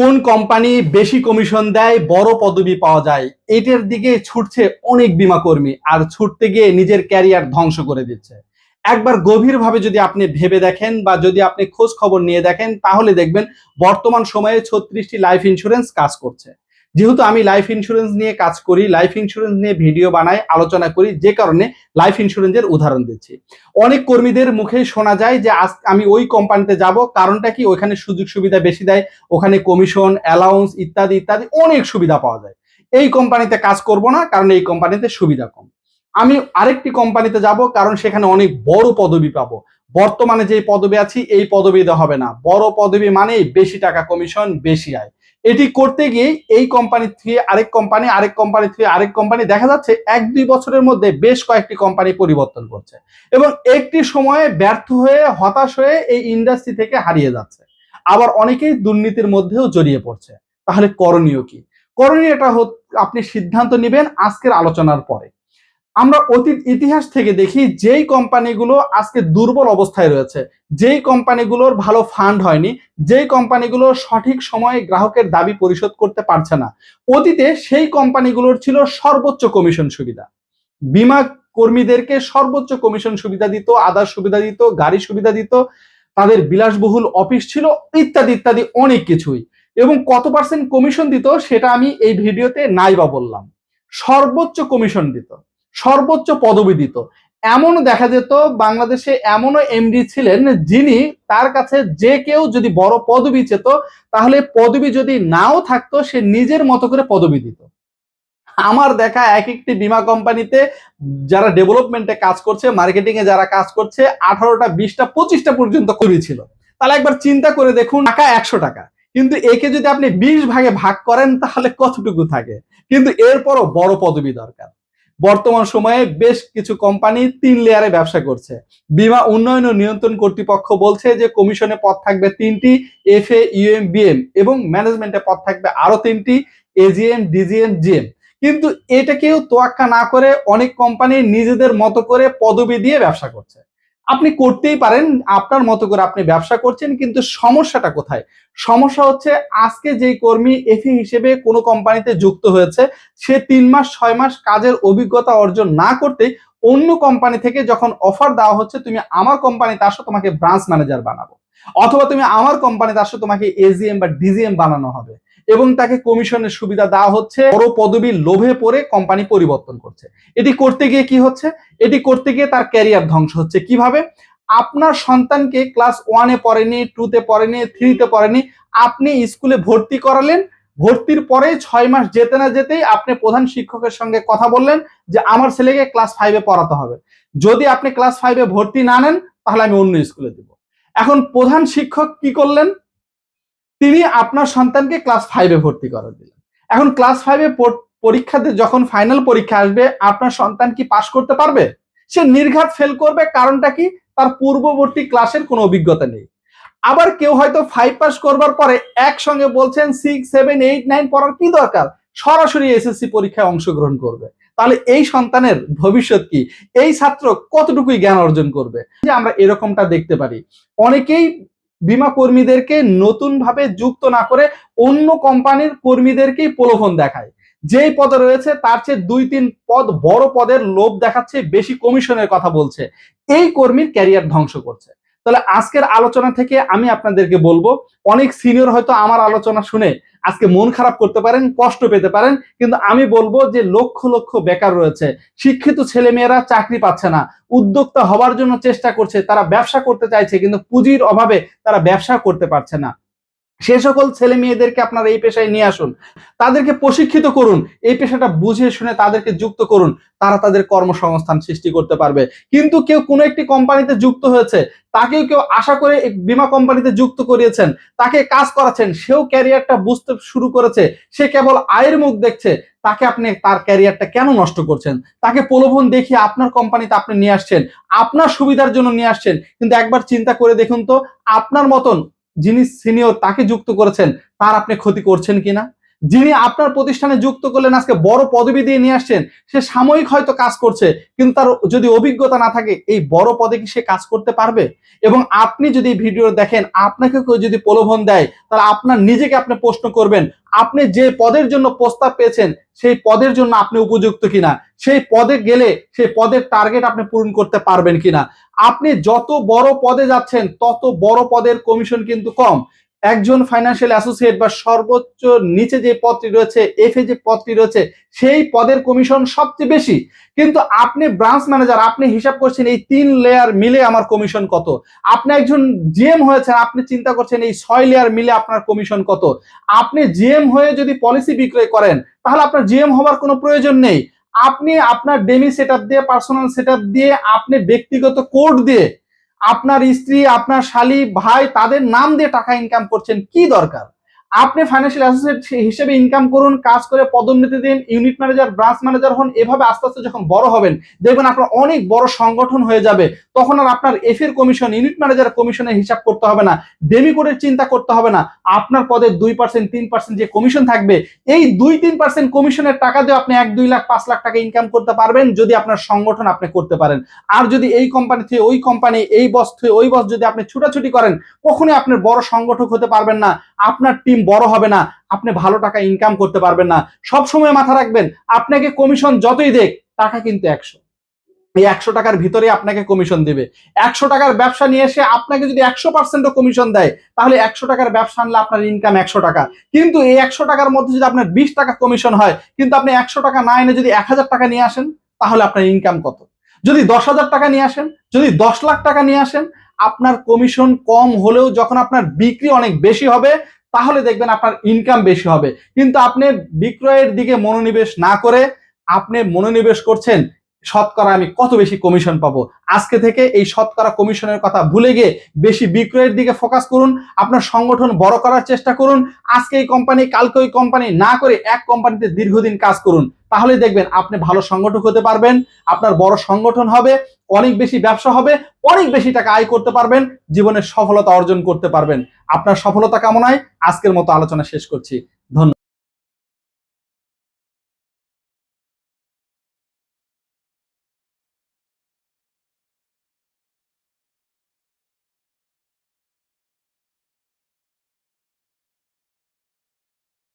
কোন কোম্পানি বেশি কমিশন দেয়, বড় পদবি পাওয়া যায়, এটার দিকে ছুটছে অনেক বিমা কর্মী, আর ছুটতে গিয়ে নিজের ক্যারিয়ার ধ্বংস করে দিচ্ছে। একবার গভীরভাবে যদি আপনি ভেবে দেখেন বা যদি আপনি খোঁজ খবর নিয়ে দেখেন, তাহলে দেখবেন বর্তমান সময়ে ছত্রিশটি লাইফ ইন্স্যুরেন্স কাজ করছে। যেহেতু আমি লাইফ ইন্স্যুরেন্স নিয়ে কাজ করি লাইফ ইন্স্যুরেন্স নিয়ে ভিডিও বানাই, আলোচনা করি, যে কারণে লাইফ ইন্স্যুরেন্সের উদাহরণ দিচ্ছি। অনেক কর্মীদের মুখে শোনা যায় যে, আজ আমি ওই কোম্পানিতে যাব, কারণটা কি? ওখানে সুযোগ সুবিধা বেশি দেয়, ওখানে কমিশন অ্যালাউন্স ইত্যাদি ইত্যাদি অনেক সুবিধা পাওয়া যায়। এই কোম্পানিতে কাজ করব না, কারণ এই কোম্পানিতে সুবিধা কম। আমি আরেকটি কোম্পানিতে যাব, কারণ সেখানে অনেক বড় পদবি পাবো। বর্তমানে যে পদবি আছি, এই পদবিতে হবে না। বড় পদবি মানেই বেশি টাকা কমিশন বেশি আয়। এটি করতে গিয়ে এই কোম্পানি থেকে আরেক কোম্পানি আরেক কোম্পানি থেকে আরেক কোম্পানি দেখা যাচ্ছে এক দুই বছরের মধ্যে বেশ কয়েকটি কোম্পানি পরিবর্তন করছে এবং একটি সময়ে ব্যর্থ হয়ে, হতাশ হয়ে এই ইন্ডাস্ট্রি থেকে হারিয়ে যাচ্ছে। আবার অনেকেই দুর্নীতির মধ্যেও জড়িয়ে পড়ছে। তাহলে করণীয় কি? করণীয়টা হত- আপনি সিদ্ধান্ত নেবেন আজকের আলোচনার পরে। আমরা অতীত ইতিহাস থেকে দেখি যেই কোম্পানিগুলো আজকে দুর্বল অবস্থায় রয়েছে, যেই কোম্পানিগুলোর ভালো ফান্ড হয়নি, যেই কোম্পানিগুলো সঠিক সময়ে গ্রাহকের দাবি পরিশোধ করতে পারছে না। অতীতে সেই কোম্পানিগুলোর ছিল সর্বোচ্চ কমিশন সুবিধা। বিমা কর্মীদেরকে সর্বোচ্চ কমিশন সুবিধা দিত, আদার সুবিধা দিত, গাড়ি সুবিধা দিত, তাদের বিলাসবহুল অফিস ছিল, ইত্যাদি ইত্যাদি অনেক কিছুই। এবং কত পার্সেন্ট কমিশন দিত সেটা আমি এই ভিডিওতে নাই বা বললাম। সর্বোচ্চ কমিশন দিত। সর্বোচ্চ পদবি দিত। এমন দেখা যেত বাংলাদেশে এমনও এমডি ছিলেন যিনি তার কাছে যে কেউ যদি বড় পদবি চেত, তাহলে পদবি যদি নাও থাকতো, সে নিজের মতো করে পদবি দিত। আমার দেখা এক একটি বীমা কোম্পানিতে যারা ডেভেলপমেন্টে কাজ করছে মার্কেটিং এ যারা কাজ করছে, আঠারোটা, বিশটা, পঁচিশটা পর্যন্ত কর্মী ছিল। তাহলে একবার চিন্তা করে দেখুন, টাকা একশো টাকা। কিন্তু একে যদি আপনি বিশ ভাগে ভাগ করেন, তাহলে কতটুকু থাকে? কিন্তু এরপরও বড় পদবি দরকার। বর্তমান সময়ে বেশ কিছু কোম্পানি তিন লেয়ারে ব্যবসা করছে। বিমা উন্নয়ন ও নিয়ন্ত্রণ কর্তৃপক্ষ বলছে যে কমিশনে পদ থাকবে তিনটি এফ এ ইউএম বিএম এবং ম্যানেজমেন্টে পদ থাকবে আরও তিনটি এজিএম ডিজিএম জিএম কিন্তু এটাকেও তোয়াক্কা না করে অনেক কোম্পানি নিজেদের মতো করে পদবি দিয়ে ব্যবসা করছে। আপনি করতেই পারেন, আপনার মতো করে আপনি ব্যবসা করছেন, কিন্তু সমস্যাটা কোথায়? সমস্যা হচ্ছে আজকে যেই কর্মী এফি হিসেবে কোনো কোম্পানিতে যুক্ত হয়েছে, সে তিন মাস, ছয় মাস কাজের অভিজ্ঞতা অর্জন না করতে অন্য কোম্পানি থেকে যখন অফার দেওয়া হচ্ছে, তুমি আমার কোম্পানিতে আসো তোমাকে ব্রাঞ্চ ম্যানেজার বানাবো। অথবা তুমি আমার কোম্পানিতে আসো তোমাকে এজিএম বা ডিজিএম বানানো হবে। এবং তাকে কমিশনের সুবিধা দেওয়া হচ্ছে। বড় পদবীর লোভে পড়ে কোম্পানি পরিবর্তন করছে। এটি করতে গিয়ে কি হচ্ছে? এটি করতে গিয়ে তার ক্যারিয়ার ধ্বংস হচ্ছে। কীভাবে? আপনার সন্তানকে ক্লাস ওয়ানে পড়েনি, টুতে পড়েনি, থ্রিতে পড়েনি, আপনি স্কুলে ভর্তি করালেন। ভর্তির পরে ছয় মাস যেতে না যেতেই আপনি প্রধান শিক্ষকের সঙ্গে কথা বললেন যে, আমার ছেলেকে ক্লাস ফাইভে পড়াতে হবে। যদি আপনি ক্লাস ফাইভে ভর্তি না নেন, তাহলে আমি অন্য স্কুলে দিব। এখন প্রধান শিক্ষক কি করলেন? তিনি আপনার সন্তানকে ক্লাস ফাইভে ভর্তি করে দিলেন। এখন ক্লাস ফাইভে পরীক্ষাতে যখন ফাইনাল পরীক্ষা আসবে, আপনার সন্তান কি পাশ করতে পারবে? সে নির্ঘাত ফেল করবে, কারণটা কি? তার পূর্ববর্তী ক্লাসের কোনো অভিজ্ঞতা নেই। আবার কেউ হয়তো ফাইভ পাস করবার পরে একসঙ্গে বলছেন সিক্স সেভেন এইট নাইন পড়ার কি দরকার? সরাসরি এসএসসি পরীক্ষায় অংশগ্রহণ করবে। তাহলে এই সন্তানের ভবিষ্যৎ কি? এই ছাত্র কতটুকুই জ্ঞান অর্জন করবে? যে আমরা এরকমটা দেখতে পারি। অনেকেই বিমা কর্মীদেরকে নতুনভাবে যুক্ত না করে অন্য কোম্পানির কর্মীদেরকেই প্রলোভন দেখায়। যেই পদে রয়েছে তার চেয়ে দুই তিন পদ বড় পদের লোভ দেখাচ্ছে, বেশি কমিশনের কথা বলছে। এই কর্মীর ক্যারিয়ার ধ্বংস করছে। তাহলে আজকের আলোচনা থেকে আমি আপনাদেরকে বলব, অনেক সিনিয়র হয়তো আমার আলোচনা শুনে আজকে মন খারাপ করতে পারেন, কষ্ট পেতে পারেন, কিন্তু আমি বলব যে লক্ষ লক্ষ বেকার রয়েছে, শিক্ষিত ছেলেমেয়েরা চাকরি পাচ্ছে না, উদ্যোক্তা হওয়ার জন্য চেষ্টা করছে, তারা ব্যবসা করতে চাইছে, কিন্তু পুঁজির অভাবে তারা ব্যবসা করতে পারছে না। সে সকল ছেলে মেয়েদেরকে আপনারা এই পেশায় নিয়ে আসুন। তাদেরকে প্রশিক্ষিত করুন, এই পেশাটা বুঝে শুনে তাদেরকে যুক্ত করুন, তারা তাদের কর্মসংস্থান সৃষ্টি করতে পারবে। কিন্তু কেউ কোনো একটি কোম্পানিতে যুক্ত হয়েছে, তাকেও কেউ আশা করে বীমা কোম্পানিতে যুক্ত করিয়েছেন, তাকে কাজ করাচ্ছেন, সেও ক্যারিয়ারটা বুঝতে শুরু করেছে, সে কেবল আয়ের মুখ দেখছে, তাকে আপনি তার ক্যারিয়ারটা কেন নষ্ট করছেন? তাকে প্রলোভন দেখিয়ে আপনার কোম্পানিতে আপনি নিয়ে আসছেন, আপনার সুবিধার জন্য নিয়ে আসছেন, কিন্তু একবার চিন্তা করে দেখুন তো, আপনার মতন যিনি সিনিয়র তাকে যুক্ত করেছেন তার আপনি ক্ষতি করছেন কিনা? যিনি আপনার প্রতিষ্ঠানে যুক্ত করলেন, আজকে বড় পদবি দিয়ে নিয়ে আসছেন, সে সাময়িক হয়তো কাজ করছে, কিন্তু তার যদি অভিজ্ঞতা না থাকে, এই বড় পদে কি সে কাজ করতে পারবে? এবং আপনি যদি ভিডিও দেখেন, আপনাকে কেউ যদি প্রলোভন দেয়, তাহলে আপনার নিজেকে আপনি প্রশ্ন করবেন, আপনি যে পদের জন্য প্রস্তাব পেয়েছেন, সেই পদের জন্য আপনি উপযুক্ত কিনা? সেই পদে গেলে সেই পদের টার্গেট আপনি পূরণ করতে পারবেন কিনা? আপনি যত বড় পদে যাচ্ছেন, তত বড় পদের কমিশন কিন্তু কম। একজন ফাইন্যান্সিয়াল অ্যাসোসিয়েট বা সর্বোচ্চ নিচে যে পদটি রয়েছে এফ এ যে পদটি রয়েছে, সেই পদের কমিশন সবচেয়ে বেশি। কিন্তু আপনি ব্রাঞ্চ ম্যানেজার আপনি হিসাব করছেন এই তিন লেয়ার মিলে আমার কমিশন কত। আপনি একজন জিএম হয়েছেন, আপনি চিন্তা করছেন এই ছয় লেয়ার মিলে আপনার কমিশন কত। আপনি জিএম হয়ে যদি পলিসি বিক্রয় করেন, তাহলে আপনার জিএম হওয়ার কোনো প্রয়োজন নেই। আপনি আপনার ডেমি সেট দিয়ে পার্সোনাল সেট দিয়ে, আপনি ব্যক্তিগত কোড দিয়ে আপনার স্ত্রী আপনার শালী ভাই তাদের নাম দিয়ে টাকা ইনকাম করছেন কি দরকার? আপনি ফাইন্যান্সিয়াল অ্যাসোসিয়েট হিসেবে ইনকাম করুন, কাজ করে পদোন্নতি দিন ইউনিট ম্যানেজার ব্রাঞ্চ ম্যানেজার হন, এভাবে আস্তে আস্তে যখন বড় হবেন, দেখবেন আপনার অনেক বড় সংগঠন হয়ে যাবে। তখন আর আপনার এফ এর কমিশন ইউনিট ম্যানেজার কমিশনের হিসাব করতে হবে না। ডেমি কোডের চিন্তা করতে হবে না। আপনার পদে দুই পার্সেন্ট তিন পার্সেন্ট যে কমিশন থাকবে, এই দুই, তিন পার্সেন্ট কমিশনের টাকা দিয়ে আপনি এক, দুই লাখ, পাঁচ লাখ টাকা ইনকাম করতে পারবেন যদি আপনার সংগঠন আপনি করতে পারেন। আর যদি এই কোম্পানি থেকে ওই কোম্পানি এই বস থেকে ওই বস যদি আপনি ছুটাছুটি করেন, কখনোই আপনার বড় সংগঠক হতে পারবেন না। আপনার টিম বড় হবে না, আপনি ভালো টাকা ইনকাম করতে পারবেন না। সব সময় মাথা রাখবেন, আপনাকে কমিশন যতই দেখ টাকা কিন্তু একশো। এই একশো টাকার ভিতরে আপনাকে কমিশন দেবে। একশো টাকার ব্যবসা নিয়ে এসে আপনাকে যদি একশো পার্সেন্টও কমিশন দেয়, তাহলে একশো টাকার ব্যবসা আনলে আপনার ইনকাম একশো টাকা। কিন্তু এই একশো টাকার মধ্যে যদি আপনার বিশ টাকা কমিশন হয়, কিন্তু আপনি একশো টাকা না এনে যদি এক হাজার টাকা নিয়ে আসেন, তাহলে আপনার ইনকাম কত? যদি দশ হাজার টাকা নিয়ে আসেন, যদি দশ লাখ টাকা নিয়ে আসেন, আপনার কমিশন কম হলেও যখন আপনার বিক্রি অনেক বেশি হবে তাহলে দেখবেন আপনার ইনকাম বেশি হবে। কিন্তু আপনি বিক্রয়ের দিকে মনোনিবেশ না করে আপনি মনোনিবেশ করছেন শতকরা আমি কত বেশি কমিশন পাবো? আজকে থেকে এই শতকরা কমিশনের কথা ভুলে গিয়ে বেশি বিক্রয়ের দিকে ফোকাস করুন, আপনার সংগঠন বড় করার চেষ্টা করুন, আজকে এই কোম্পানি কালকে ওই কোম্পানি না করে এক কোম্পানিতে দীর্ঘদিন কাজ করুন। তাহলে দেখবেন আপনি ভালো সংগঠক হতে পারবেন, আপনার বড় সংগঠন হবে, অনেক বেশি ব্যবসা হবে, অনেক বেশি টাকা আয় করতে পারবেন, জীবনের সফলতা অর্জন করতে পারবেন। আপনার সফলতা কামনায় আজকের মতো আলোচনা শেষ করছি।